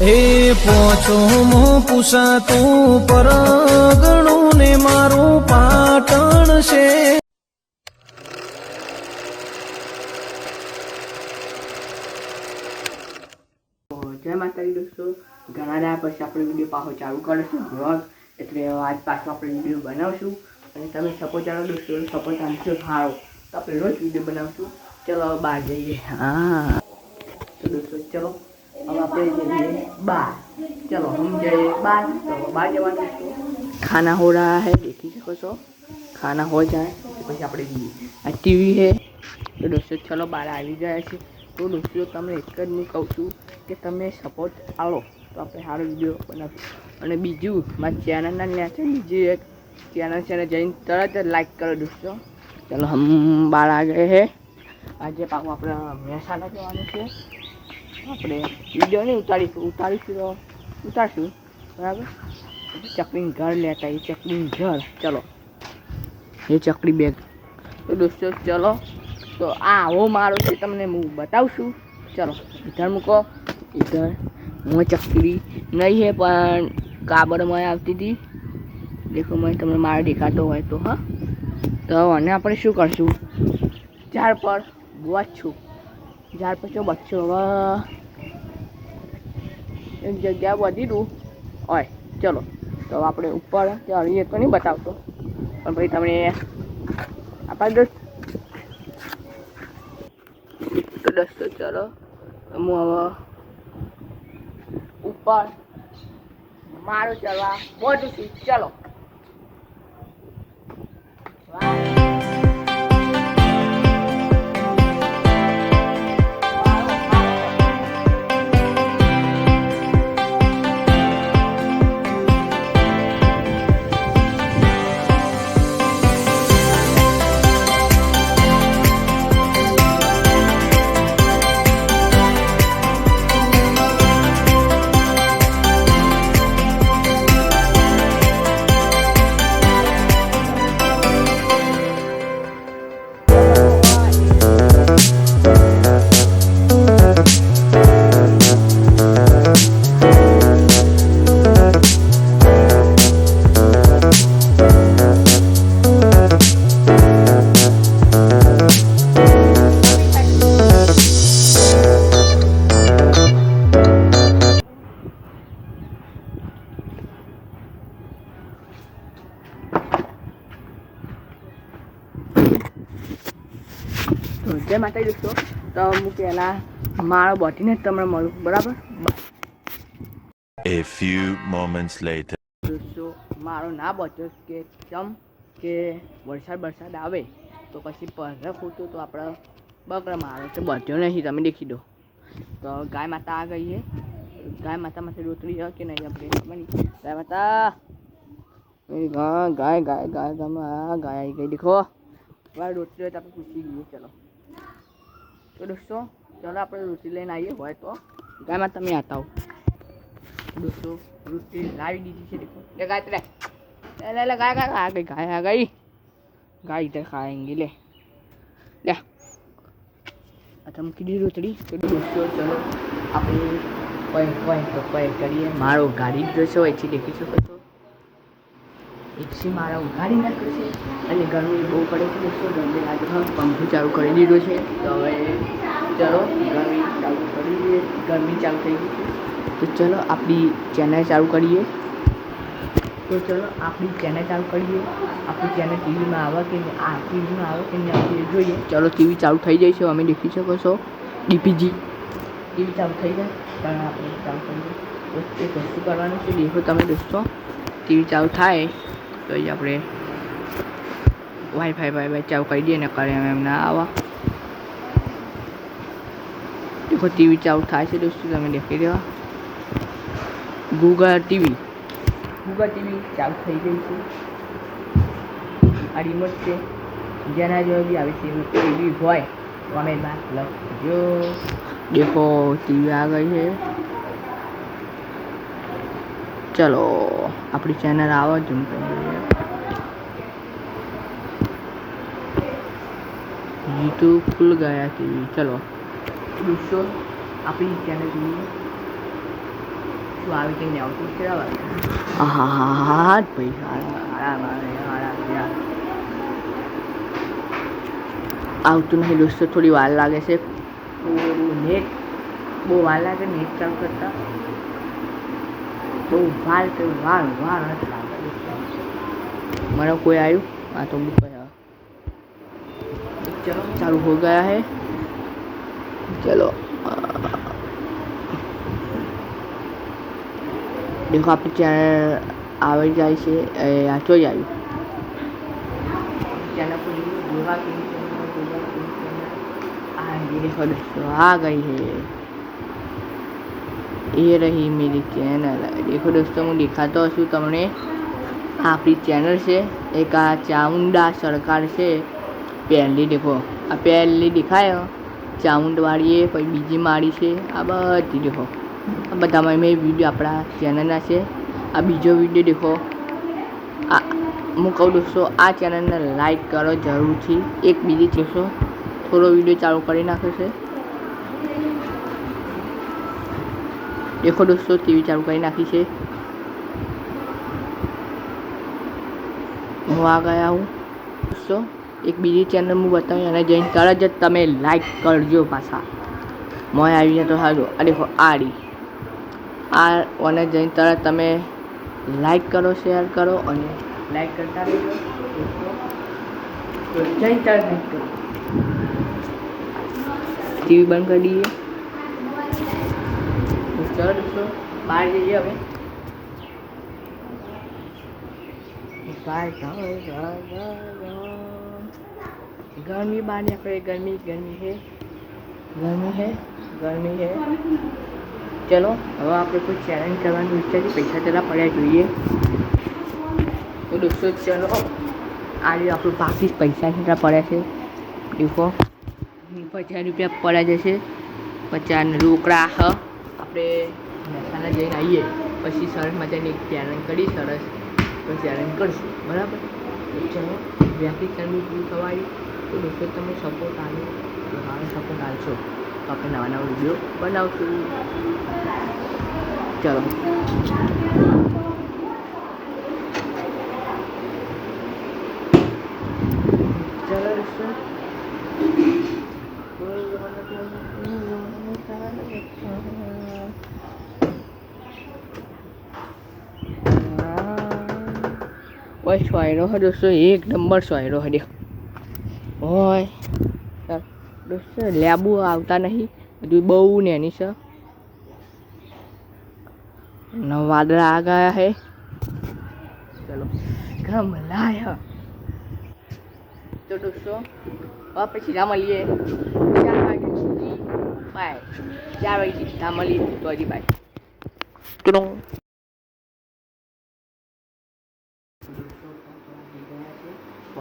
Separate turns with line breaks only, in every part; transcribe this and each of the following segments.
એ પોછો મો પૂછાતું પરગણું ને મારું પાટણ છે.
જય માતાજી દોસ્તો, ઘણા રહ્યા પછી આપણે વીડિયો પાછો ચાલુ કરીશું. બ્લોગ એટલે આજ પાછો આપણે વીડિયો બનાવશું. અને તમે સપોર્ટ ચાલો દોસ્તો સપોર્ટ આમશો સારો તો આપણે રોજ વીડિયો બનાવશું. ચલો બહાર જઈએ. હા. તો દોસ્તો, ચલો. આપણે જઈએ બહાર ચલો હમ જઈએ બહાર તો બહાર જવાનું ખાના હો રહા હે, દેખી શકો છો. ખાના હો જાય પછી આપણે આ ટીવી હે, તો દોસ્તો ચલો બહાર આવી ગયા છે. તો દોસ્તો, તમને એક જ હું કહું છું કે તમે સપોર્ટ આવો. તો આપણે સારો વીડિયો બનાવીશું. અને બીજું, મારી ચેનલના ત્યાં છે, બીજું એક ચેનલ છે જઈને તરત જ લાઈક કરો દોસ્તો. ચલો, હમ બહાર આ ગયે હે. આજે પાછું આપણે મહેસાણા જવાનું છે. આપણે વીડિયો નહીં ઉતારીશું ઉતારીશું તો ઉતારશું, બરાબર? ચકડીનું ઘર લેતા એ ચકડીનું ઘર. ચલો. એ ચકડી બેગ તો દોસ્તો, ચલો. તો આ આવો મારો છે, તમને હું બતાવશું. ચલો ઇધર મૂકો. ઇધર હું ચકડી નહીં હે, પણ કાબરમાં આવતી હતી. દેખો મેં તમને મારે દેખાતો હોય તો, હા. તો અને આપણે શું કરશું? ઝાડ પર બચશું ઝાડ પછી બચ્ચો એક જગ્યા વધી દઉં હોય ચલો તો આપણે ઉપર ચડીએ તો નહીં બતાવતો પણ ભાઈ તમને આપણે દસ તો દોસ્તો ચલો હું હવે ઉપર મારું ચલવા મોટું છું ચલો તો જય માતા દોસ્તો તો હું પહેલાં મારો બોટીને તમને મળું બરાબર
A few moments later.
દોસ્તો મારો ના બચ્યો કે ચમ કે વરસાદ વરસાદ આવે તો પછી પહેલાં ફૂટું તો આપણે બકરા મારો તો બચ્યો નહીં તમે દેખી દો તો ગાય માતા આ ગઈ છે ગાય માતા માથે રોતરી છે કે નહીં આપણે ખબર નહીં ગાય માતા ગાય ગાય ગાય ગાય ગાયમાં ગાય આવી ગઈ દેખો રોતરી હોય તો આપણે પૂછી ગઈએ ચલો તો દોસ્તો, ચાલો આપણે રોટી લઈને આવીએ, હોય તો. ગાયમાં તમે આતા આવો દોસ્તો રોટી લાવી દીધી છે, દેખો. લે ગાય તરે લે લે, ગાય ગાય, આ ગઈ, ગાય, આ ગઈ. ગાય ઇધર ખાએંગે લે. લે. આ મૂકી દીધી રોટડી તો દોસ્તો, ચલો આપણે કોઈ કોઈ તો કોઈ કરીએ. મારો ગાડી જોશો એથી દેખી શકો એકસી મારા ઉઘાડી નાખે છે અને ગરમી બહુ પડે છે દોસ્તો ગરમી? લાગે છે પંખો ચાલુ કરી દીધો છે. તો હવે ચલો, ગરમી ચાલુ કરી દઈએ. ગરમી ચાલુ થઈ ગઈ તો ચલો, આપણી ચેનલ ચાલુ કરીએ. તો ચલો, આપણી ચેનલ ચાલુ કરીએ. આપણી ચેનલ ટીવીમાં આવે કે આ ટીવીમાં આવે કે આપણે જોઈએ. ચલો, ટીવી ચાલુ થઈ જાય છે અમે દેખી શકો છો. ડીપીજી ટીવી ચાલુ થઈ જાય, પણ આપણે ચાલુ કરીએ. એક વસ્તુ કરવાનું છે, દેખો તમે દોસ્તો. ટીવી ચાલુ થાય. તો જ આપણે વાઈફાઈ વાઈફાઈ ચાલુ કરી દઈએ ને કરે એમ એમ ના આવા. દેખો ટીવી ચાલુ થાય છે દોસ્તો તમે દેખી દેવા. ગૂગલ ટીવી ગૂગલ ટીવી ચાલુ થઈ ગઈ છે. આ રિમોટ છે. જેના જો બી આવે છે ટીવી હોય કોમેન્ટમાં લખજો. દેખો ટીવી આ ગઈ છે. ચલો આપણી ચેનલ આવો ઝૂમ યુટ્યુબ ખુલ ગયા ટીવી ચલો. દોસ્તો આપણી ચેનલ જોઈએ તું આવી કઈ આવતું છે હા હા હા હા ભાઈ. આવતું નહીં દોસ્તો થોડી વાર લાગે છે. નેટ બહુ વાર લાગે નેટ ચાલુ કરતા. બહુ વાર વાર વાર નથી લાગે મને કોઈ આવ્યું આ તો બુક चलो चालू हो गया है चलो देखो आपके चैनल આવી જાય છે એ આ જોઈ આવ્યું चैनल को योगा की आ ये देखो दोस्तों आ गई है ये रही मेरी चैनल देखो दोस्तों હું દેખાતો છું તમને આ આપણી ચેનલ છે એક આ ચામુંડા સરકાર છે પહેલી દેખો આ પહેલી દેખાય ચામુંડવાળી એ પછી બીજી માળી છે. આ બધી દેખો. આ બધામાં મેં વીડિયો આપણા ચેનલના છે. આ બીજો વીડિયો દેખો. આ હું કહું દોસ્તો, આ ચેનલને લાઈક કરો જરૂરથી. એક બીજી જોશો. થોડો વીડિયો ચાલુ કરી નાખ્યો છે. દેખો દોસ્તો ટીવી ચાલુ કરી નાખી છે. હું આ ગયા હું. દોસ્તો એક બીજી ચેનલ હું બતાવી અને જઈને તરત જ તમે લાઈક કરજો પાછા. મોય આવીને તો સારું. અરે આડી. આ અને જઈને તરત તમે લાઈક કરો શેર કરો અને લાઈક કરતા રહેજો. જઈને તરત લાઈક કરો ટીવી બંધ કરી દઈએ. ચલો દોસ્તો, બહાર જઈએ હવે. જાઓ. गर्मी बाहर निकले गर्मी गर्मी है गर्मी है गर्मी है ચલો હવે આપણે કોઈ ચેલેન્જ કરવાનું વિચારીએ પૈસા જરા પડ્યા જોઈએ તો દોસ્તો ચલો આજે આપણું બાકી પૈસા કેટલા પડ્યા છે દેખો પચાસ રૂપિયા પડ્યા જશે પચાસ રોકડા હ આપણે મહેસાણા જઈને આવીએ પછી સરસ મજાની એક ચેલેન્જ કરી સરસ તો ચેલેન્જ કરશું બરાબર તો ચલો વ્યાપી ચેનલ પૂરું થવાય તો દોસ્તો તમે સપોર્ટ આવ્યો મારો સપોર્ટ આપશો તો આપણે નવા નવા વીડિયો બનાવશું. ચલો. દોસ્તો ઓય સોયરો દોસ્તો એક નંબર સોયરો હે ચાલ દોસ્તો લેબુ આવતા નહીં. બધું બહુ નેની છે વાદળા આ ગયા હે. ચલો ગમલાય તો દોસ્તો હવે સીધા મળીએ. ચાર વાગે સુધી. બાય. ચાર વાગે સીધા મળીએ. તો હજી બાય તો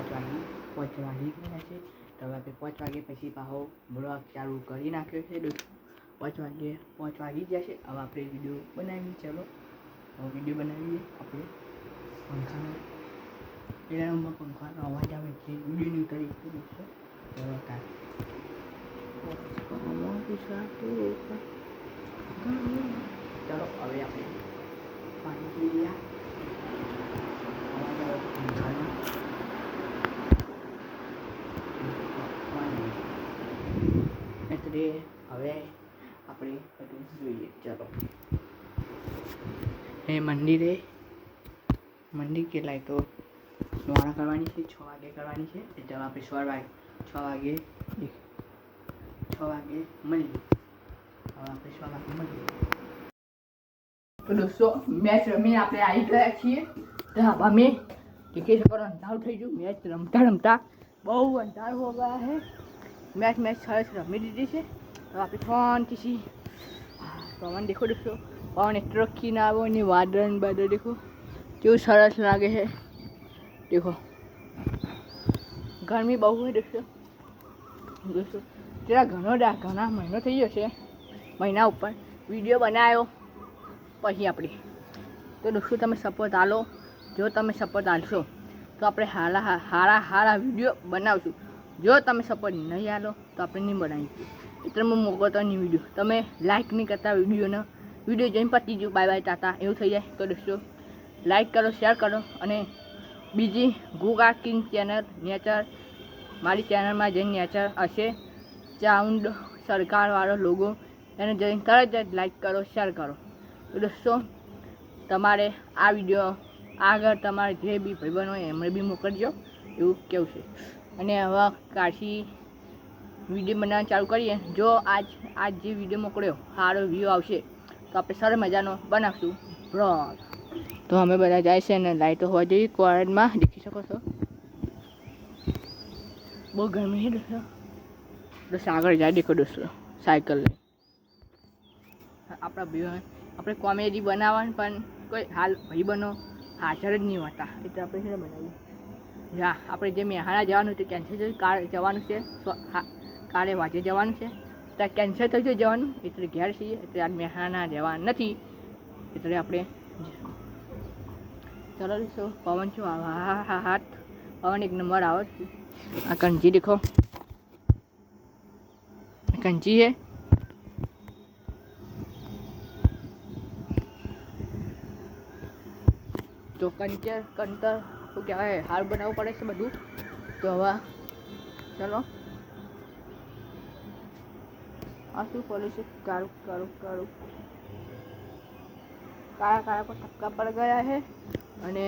પાંચ પાંચ વાગી ગયા છે. તો હવે આપણે પાંચ વાગે પછી પાછો બ્લોગ ચાલુ કરી નાખ્યો છે પાંચ વાગે પાંચ વાગી જશે હવે આપણે વીડિયો બનાવીએ. ચાલો. હવે વીડિયો બનાવીએ આપણે. પંખાનો. પેલા રૂમમાં પંખાનો અવાજ આવે છે. વિડીયોની કરી છે ચલો ચલો, હવે આપણે પાણી પી ગયા એટલે હવે આપણે જોઈએ. ચલો. એ મંદિરે મંદિર કેટલાય તો સવારે કરવાની છે, છ વાગે કરવાની છે. એટલે આપણે સવાર વાગે. છ વાગે છ વાગે મળીએ હવે આપણે છ વાગે મળીએ તો દોસ્તો મેચ રમીને આપણે આવી ગયા છીએ. અમે ટિકિટ પર અંધારું થઈ ગયું. મેચ રમતા રમતા બહુ અંધારું હો ગયા હે. મેચ મેચ સરસ રમી દીધી છે. તો આપણે શાંતિથી પવન દેખો દેખો. પવન એટલો રખીને આવ્યો ને વાદળ ને બાદળ દેખો. કેવું સરસ લાગે છે. દેખો. ગરમી બહુ હોય દેખો દોસ્તો જરા ઘણો ડા, ઘણા મહિનો થઈ ગયો છે. મહિના ઉપર. વીડિયો બનાવ્યો પછી આપણે. તો દોસ્તો તમે સપોર્ટ આલો. જો તમે સપોર્ટ આલશો, તો આપણે હારા હારા હારા વીડિયો બનાવશું. જો તમે સપોર્ટ નહીં આલો, તો આપણે નહીં બનાવીશું એટલે હું મોકો નહીં વીડિયો તમે લાઈક નહીં કરતા વિડીયોને. વીડિયો જોઈને પતી ગયું બાય બાય ટાટા. એવું થઈ જાય. તો દોસ્તો લાઈક કરો શેર કરો. અને બીજી ગુગા કિંગ ચેનલ નેચર મારી ચેનલમાં જે નેચર હશે ચાઉન્ડ સરકારવાળો લોગો એને જઈને તરત જ લાઈક કરો શેર કરો. દોસ્તો, તમારે આ વીડિયો આગળ તમારે જે બી ભાઈબંધ હોય, એમને બી મોકલજો. એવું કેવું છે? અને હવે કાશી વીડિયો બનાવવાનું ચાલુ કરીએ. જો આજ આજ જે વીડિયો મોકલ્યો, સારો વ્યૂ આવશે, તો આપણે સરસ મજાનો બનાવશું બ્લોગ તો અમે બધા જાય છે અને લાઈટો હોવા જોઈએ, કોર્ડમાં દેખી શકો છો. બહુ ગરમી છે, દોસ્તો. દોસ્તો, આગળ જાય દેખો દોસ્તો સાયકલ લઈ. આપણા ભાઈ આપણે કોમેડી બનાવવાનું પણ કોઈ હાલ ભાઈ બનો હાજર જ નહીં હોતા. એટલે આપણે છે બનાવીએ. હા આપણે જે મહેસાણા જવાનું તે કેન્સલ કાલે જવાનું છે હા કાલે વાંચે જવાનું છે. ત્યાં કેન્સલ થઈ ગયું જવાનું, એટલે ઘેર છીએ, એટલે આ મેહાણા જવાનું નથી. એટલે આપણે ચલો છો પવન આવે? હા હા હાથ પવન એક નંબર આવે છે. આ કંજી દેખો. કંચી છે. તો કંચર કંતર. શું કહેવાય હાર બનાવવું પડે છે બધું. તો હવે ચલો. આ શું પડે છે? કાળું કાળું કાળું કાળા કાળા પર ટપકા પડ ગયા છે અને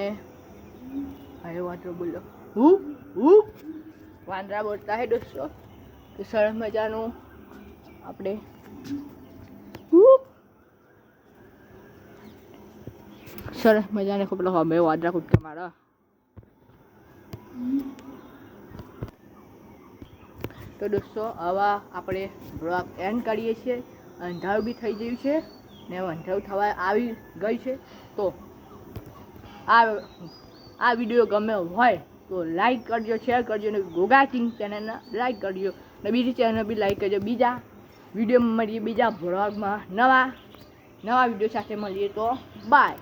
હવે વાંદરો બોલો. હું? હું? વાંદરા બોલતા હે દોસ્તો. તો સરસ મજાનું આપણે સરસ મજાને ખૂબ પેલો મેં વાદરા કૂદકા મારા. તો દોસ્તો આવા આપણે બ્લોગ એન્ડ કરીએ છીએ. અંધારું બી થઈ ગયું છે ને અંધારું થવા આવી ગઈ છે. તો આ આ વીડિયો ગમે હોય તો લાઈક કરજો શેર કરજો ને ગોગા કિંગ ચેનલને લાઈક કરજો. ને બીજી ચેનલ બી લાઈક કરજો. બીજા વીડિયો મળીએ, બીજા બ્લોગમાં નવા નવા વીડિયો સાથે મળીએ તો બાય